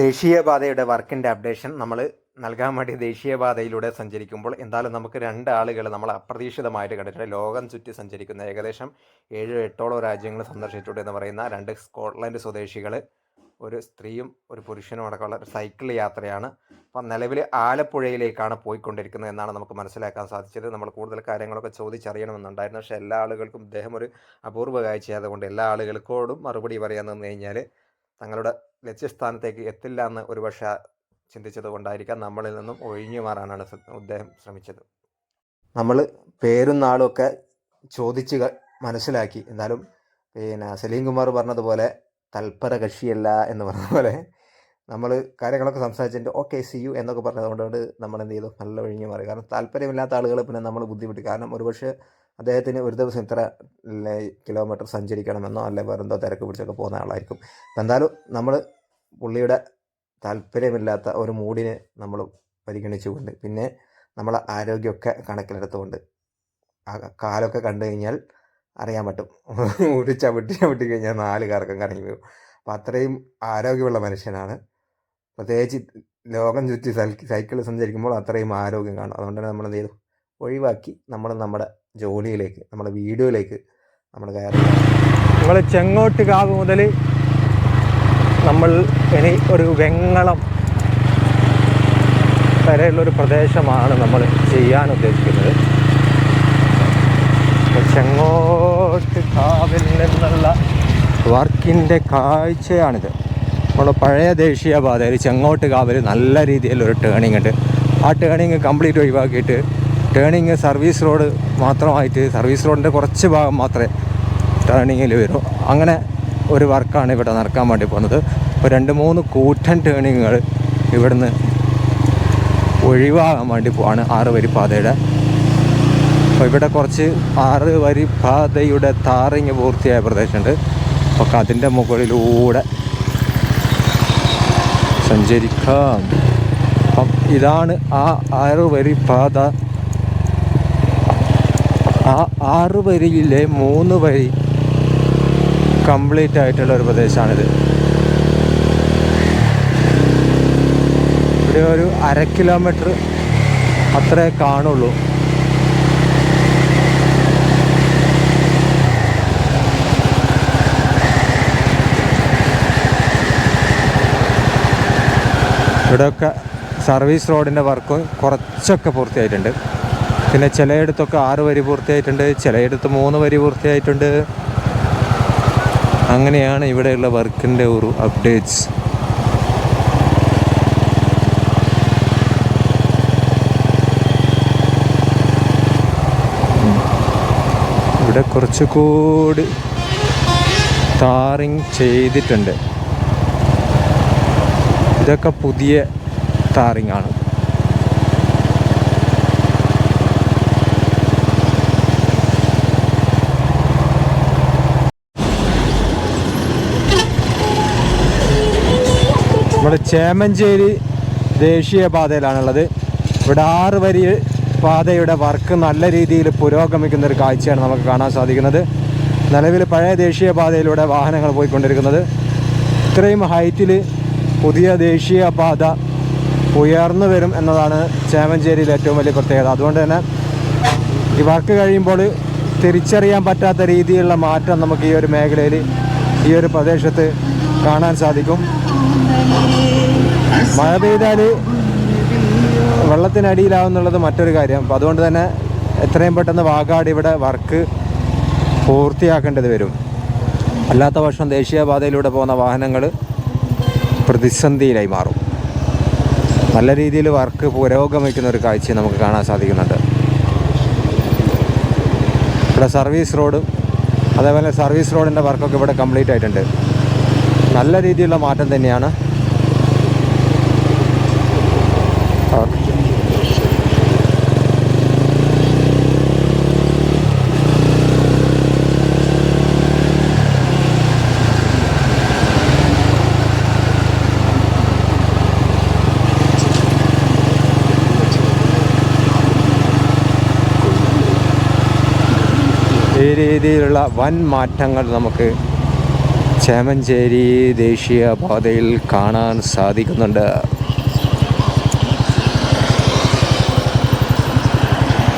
ദേശീയപാതയുടെ വർക്കിന്റെ അപ്ഡേഷൻ നമ്മൾ നൽകാൻ വേണ്ടി ദേശീയപാതയിലൂടെ സഞ്ചരിക്കുമ്പോൾ എന്തായാലും നമുക്ക് രണ്ട് ആളുകൾ നമ്മൾ അപ്രതീക്ഷിതമായിട്ട് കണ്ടിട്ടുണ്ട്. ലോകം ചുറ്റി സഞ്ചരിക്കുന്ന ഏകദേശം ഏഴോ എട്ടോളം രാജ്യങ്ങൾ സന്ദർശിച്ചിട്ടുണ്ട് എന്ന് പറയുന്ന രണ്ട് സ്കോട്ട്ലൻഡ് സ്വദേശികൾ ഒരു സ്ത്രീയും ഒരു പുരുഷനും അടക്കമുള്ള ഒരു സൈക്കിൾ യാത്രയാണ്. അപ്പം നിലവിൽ ആലപ്പുഴയിലേക്കാണ് പോയിക്കൊണ്ടിരിക്കുന്നത് എന്നാണ് നമുക്ക് മനസ്സിലാക്കാൻ സാധിച്ചത്. നമ്മൾ കൂടുതൽ കാര്യങ്ങളൊക്കെ ചോദിച്ചറിയണമെന്നുണ്ടായിരുന്നു. പക്ഷേ എല്ലാ ആളുകൾക്കും ഇദ്ദേഹം ഒരു അപൂർവ കാഴ്ചയായതുകൊണ്ട് എല്ലാ ആളുകൾക്കോടും മറുപടി പറയാൻ നിന്ന് കഴിഞ്ഞാൽ തങ്ങളുടെ ലക്ഷ്യസ്ഥാനത്തേക്ക് എത്തില്ല എന്ന് ഒരുപക്ഷെ ചിന്തിച്ചത് കൊണ്ടായിരിക്കാം നമ്മളിൽ നിന്നും ഒഴിഞ്ഞു മാറാനാണ് അദ്ദേഹം ശ്രമിച്ചത്. നമ്മൾ പേരും നാളും ഒക്കെ ചോദിച്ച് മനസ്സിലാക്കി. എന്നാലും പിന്നെ സലീം കുമാർ പറഞ്ഞതുപോലെ തൽപര കക്ഷിയല്ല എന്ന് പറഞ്ഞ പോലെ നമ്മൾ കാര്യങ്ങളൊക്കെ സംസാരിച്ചിട്ട് ഓക്കെ സി യു എന്നൊക്കെ പറഞ്ഞതുകൊണ്ട് നമ്മൾ എന്ത് ചെയ്തു? നല്ല ഒഴിഞ്ഞു മാറി. കാരണം താല്പര്യമില്ലാത്ത ആളുകൾ പിന്നെ നമ്മൾ ബുദ്ധിമുട്ടി. കാരണം ഒരുപക്ഷെ അദ്ദേഹത്തിന് ഒരു ദിവസം ഇത്ര കിലോമീറ്റർ സഞ്ചരിക്കണമെന്നോ അല്ലെ വേറെന്തോ തിരക്ക് പിടിച്ചൊക്കെ പോകുന്ന ആളായിരിക്കും. അപ്പം എന്തായാലും നമ്മൾ പുള്ളിയുടെ താല്പര്യമില്ലാത്ത ഒരു മൂഡിനെ നമ്മൾ പരിഗണിച്ചുകൊണ്ട് പിന്നെ നമ്മളെ ആരോഗ്യമൊക്കെ കണക്കിലെടുത്തുകൊണ്ട് ആ കാലൊക്കെ കണ്ടു കഴിഞ്ഞാൽ അറിയാൻ പറ്റും. ഒരു ചവിട്ടി ചവിട്ടി കഴിഞ്ഞാൽ നാല് കറക്കം കറങ്ങി പോകും അപ്പം അത്രയും ആരോഗ്യമുള്ള മനുഷ്യനാണ്. പ്രത്യേകിച്ച് ലോകം ചുറ്റി സൈക്കിൾ സഞ്ചരിക്കുമ്പോൾ അത്രയും ആരോഗ്യം കാണും. അതുകൊണ്ട് തന്നെ നമ്മൾ എന്ത് ചെയ്തു? ഒഴിവാക്കി നമ്മൾ നമ്മുടെ ജോലിയിലേക്ക് നമ്മുടെ വീഡിയോയിലേക്ക് നമ്മൾ കയറി നമ്മൾ ചെങ്ങോട്ട് കാവ് മുതൽ നമ്മൾ ഇനി ഒരു വെങ്ങളം വരെയുള്ളൊരു പ്രദേശമാണ് നമ്മൾ ചെയ്യാൻ ഉദ്ദേശിക്കുന്നത്. ചെങ്ങോട്ട് കാവിൽ നിന്നുള്ള വർക്കിന്റെ കാഴ്ചയാണിത്. നമ്മൾ പഴയ ദേശീയ പാതയിൽ ചെങ്ങോട്ട് കാവിൽ നല്ല രീതിയിലൊരു ടേണിംഗ് ഉണ്ട്. ആ ടേണിങ് കംപ്ലീറ്റ് ഒഴിവാക്കിയിട്ട് ടേണിങ് സർവീസ് റോഡ് മാത്രമായിട്ട് സർവീസ് റോഡിന്റെ കുറച്ച് ഭാഗം മാത്രമേ ടേണിങ്ങിൽ വരൂ. അങ്ങനെ ഒരു വർക്കാണ് ഇവിടെ നടക്കാൻ വേണ്ടി പോകുന്നത്. ഇപ്പോൾ രണ്ട് മൂന്ന് കൂറ്റൻ ടേണിങ്ങുകൾ ഇവിടുന്ന് ഒഴിവാകാൻ വേണ്ടി പോവാണ് ആറ് വരി പാതയുടെ. അപ്പോൾ ഇവിടെ കുറച്ച് ആറ് വരി പാതയുടെ താറിങ് പൂർത്തിയായ പ്രദേശമുണ്ട്. അപ്പോൾ അതിന്റെ മുകളിലൂടെ സഞ്ചരിക്കാം. അപ്പം ഇതാണ് ആ ആറ് വരി പാത ആ ആറ് വരിയിലെ മൂന്ന് വരി കംപ്ലീറ്റ് ആയിട്ടുള്ള ഒരു പ്രദേശമാണിത്. ഇവിടെ ഒരു അര കിലോമീറ്റർ അത്രേ കാണുള്ളൂ. ഇവിടെയൊക്കെ സർവീസ് റോഡിന്റെ വർക്ക് കുറച്ചൊക്കെ പൂർത്തിയായിട്ടുണ്ട്. പിന്നെ ചിലയിടത്തൊക്കെ ആറ് വരി പൂർത്തിയായിട്ടുണ്ട് ചിലയിടത്ത് മൂന്ന് വരി പൂർത്തിയായിട്ടുണ്ട്. അങ്ങനെയാണ് ഇവിടെയുള്ള വർക്കിന്റെ ഒരു അപ്ഡേറ്റ്സ് ഇവിടെ കുറച്ചുകൂടി ടാറിങ് ചെയ്തിട്ടുണ്ട്. ഇതൊക്കെ പുതിയ ടാറിങ് ആണ് നമ്മുടെ ചേമഞ്ചേരി ദേശീയപാതയിലാണുള്ളത്. ഇവിടെ ആറ് വരി പാതയുടെ വർക്ക് നല്ല രീതിയിൽ പുരോഗമിക്കുന്ന ഒരു കാഴ്ചയാണ് നമുക്ക് കാണാൻ സാധിക്കുന്നത്. നിലവിൽ പഴയ ദേശീയപാതയിലൂടെ വാഹനങ്ങൾ പോയിക്കൊണ്ടിരിക്കുന്നത്. ഇത്രയും ഹൈറ്റിൽ പുതിയ ദേശീയപാത ഉയർന്നു വരും എന്നതാണ് ചേമഞ്ചേരിയിലെ ഏറ്റവും വലിയ പ്രത്യേകത. അതുകൊണ്ട് തന്നെ ഈ വർക്ക് കഴിയുമ്പോൾ തിരിച്ചറിയാൻ പറ്റാത്ത രീതിയിലുള്ള മാറ്റം നമുക്ക് ഈ ഒരു മേഖലയിൽ ഈ ഒരു പ്രദേശത്ത് കാണാൻ സാധിക്കും. മഴ പെയ്താൽ വെള്ളത്തിനടിയിലാവുന്നുള്ളത് മറ്റൊരു കാര്യം. അപ്പോൾ അതുകൊണ്ട് തന്നെ എത്രയും പെട്ടെന്ന് വാഗാട് ഇവിടെ വർക്ക് പൂർത്തിയാക്കേണ്ടത് വരും. അല്ലാത്ത പക്ഷം ദേശീയപാതയിലൂടെ പോകുന്ന വാഹനങ്ങൾ പ്രതിസന്ധിയിലായി മാറും. നല്ല രീതിയിൽ വർക്ക് പുരോഗമിക്കുന്ന ഒരു കാഴ്ച നമുക്ക് കാണാൻ സാധിക്കുന്നുണ്ട്. ഇവിടെ സർവീസ് റോഡും അതേപോലെ സർവീസ് റോഡിന്റെ വർക്കൊക്കെ ഇവിടെ കംപ്ലീറ്റ് ആയിട്ടുണ്ട് നല്ല രീതിയിലുള്ള മാറ്റം തന്നെയാണ്. ഈ രീതിയിലുള്ള വൻ മാറ്റങ്ങൾ നമുക്ക് ചേമഞ്ചേരി ദേശീയ പാതയിൽ കാണാൻ സാധിക്കുന്നുണ്ട്.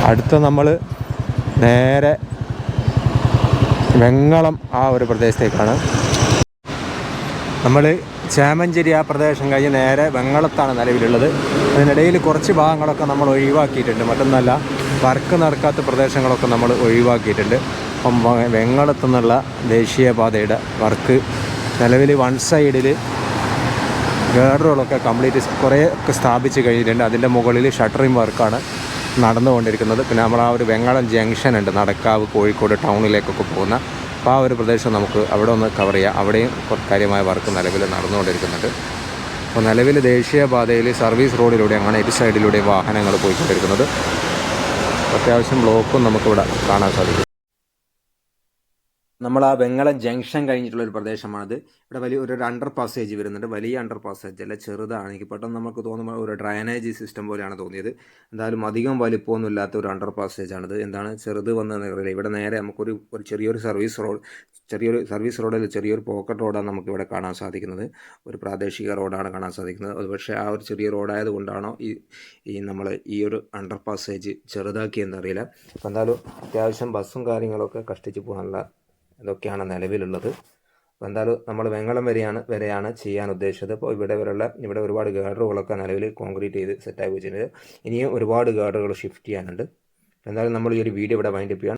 അടുത്ത നമ്മൾ നേരെ വെങ്ങളം ആ ഒരു പ്രദേശത്തേക്കാണ്. നമ്മൾ ചേമഞ്ചേരി ആ പ്രദേശം കഴിഞ്ഞ് നേരെ വെങ്ങളത്താണ് നിലവിലുള്ളത്. അതിനിടയിൽ കുറച്ച് ഭാഗങ്ങളൊക്കെ നമ്മൾ ഒഴിവാക്കിയിട്ടുണ്ട്. മറ്റൊന്നല്ല വർക്ക് നടക്കാത്ത പ്രദേശങ്ങളൊക്കെ നമ്മൾ ഒഴിവാക്കിയിട്ടുണ്ട്. അപ്പം വ- വെങ്ങളത്തു നിന്നുള്ള ദേശീയപാതയുടെ വർക്ക് നിലവിൽ വൺ സൈഡിൽ ഗേഡറുകളൊക്കെ കംപ്ലീറ്റ് കുറേ ഒക്കെ സ്ഥാപിച്ച് കഴിഞ്ഞിട്ടുണ്ട്. അതിന്റെ മുകളിൽ ഷട്ടറിംഗ് വർക്കാണ് നടന്നുകൊണ്ടിരിക്കുന്നത്. പിന്നെ നമ്മൾ ആ ഒരു വെങ്ങളം ജംഗ്ഷൻ ഉണ്ട് നടക്കാവ് കോഴിക്കോട് ടൗണിലേക്കൊക്കെ പോകുന്ന അപ്പോൾ ആ ഒരു പ്രദേശം നമുക്ക് അവിടെ ഒന്ന് കവർ ചെയ്യാം. അവിടെയും കാര്യമായ വർക്ക് നിലവിൽ നടന്നുകൊണ്ടിരിക്കുന്നുണ്ട്. അപ്പോൾ നിലവിൽ ദേശീയപാതയിൽ സർവീസ് റോഡിലൂടെ അങ്ങനെ ഇരു സൈഡിലൂടെ വാഹനങ്ങൾ പോയിക്കൊണ്ടിരിക്കുന്നത്. അത്യാവശ്യം ബ്ലോക്കും നമുക്കിവിടെ കാണാൻ സാധിക്കും. നമ്മൾ ആ വെങ്ങളം ജംഗ്ഷൻ കഴിഞ്ഞിട്ടുള്ള ഒരു പ്രദേശമാണിത്. ഇവിടെ വലിയ ഒരു അണ്ടർ പാസേജ് വരുന്നുണ്ട്. വലിയ അണ്ടർ പാസേജ് അല്ല ചെറുതാണ് എനിക്ക് പെട്ടെന്ന് നമുക്ക് തോന്നുമ്പോൾ ഒരു ഡ്രൈനേജ് സിസ്റ്റം പോലെയാണ് തോന്നിയത്. എന്തായാലും അധികം വലിപ്പമൊന്നും ഇല്ലാത്ത ഒരു അണ്ടർ പാസേജ് ആണിത്. എന്താണ്? ചെറുത് വന്ന നിലയിൽ ഇവിടെ നേരെ നമുക്കൊരു ഒരു ചെറിയൊരു സർവീസ് റോഡ് ചെറിയൊരു സർവീസ് റോഡിൽ ചെറിയൊരു പോക്കറ്റ് റോഡാണ് നമുക്ക് ഇവിടെ കാണാൻ സാധിക്കുന്നത്. ഒരു പ്രാദേശിക റോഡാണ് കാണാൻ സാധിക്കുന്നത്. അത് പക്ഷേ ആ ഒരു ചെറിയ റോഡായത് കൊണ്ടാണോ ഈ ഈ നമ്മൾ ഈ ഒരു അണ്ടർ പാസേജ് ചെറുതാക്കിയെന്നറിയില്ല അപ്പോൾ എന്തായാലും അത്യാവശ്യം ബസ്സും കാര്യങ്ങളൊക്കെ കഷ്ടിച്ച് പോകാനുള്ള ഇതൊക്കെയാണ് നിലവിലുള്ളത്. അപ്പോൾ എന്തായാലും നമ്മൾ വെങ്ങളം വരെയാണ് വരെയാണ് ചെയ്യാൻ ഉദ്ദേശിച്ചത്. അപ്പോൾ ഇവിടെ വരെയുള്ള ഇവിടെ ഒരുപാട് ഗാർഡറുകളൊക്കെ നിലവിൽ കോൺക്രീറ്റ് ചെയ്ത് സെറ്റാക്കി വെച്ചിട്ടുണ്ട്. ഇനിയും ഒരുപാട് ഗാർഡറുകൾ ഷിഫ്റ്റ് ചെയ്യാനുണ്ട്. എന്തായാലും നമ്മൾ ഈ ഒരു വീഡിയോ ഇവിടെ വൈൻഡപ്പ് ചെയ്യാൻ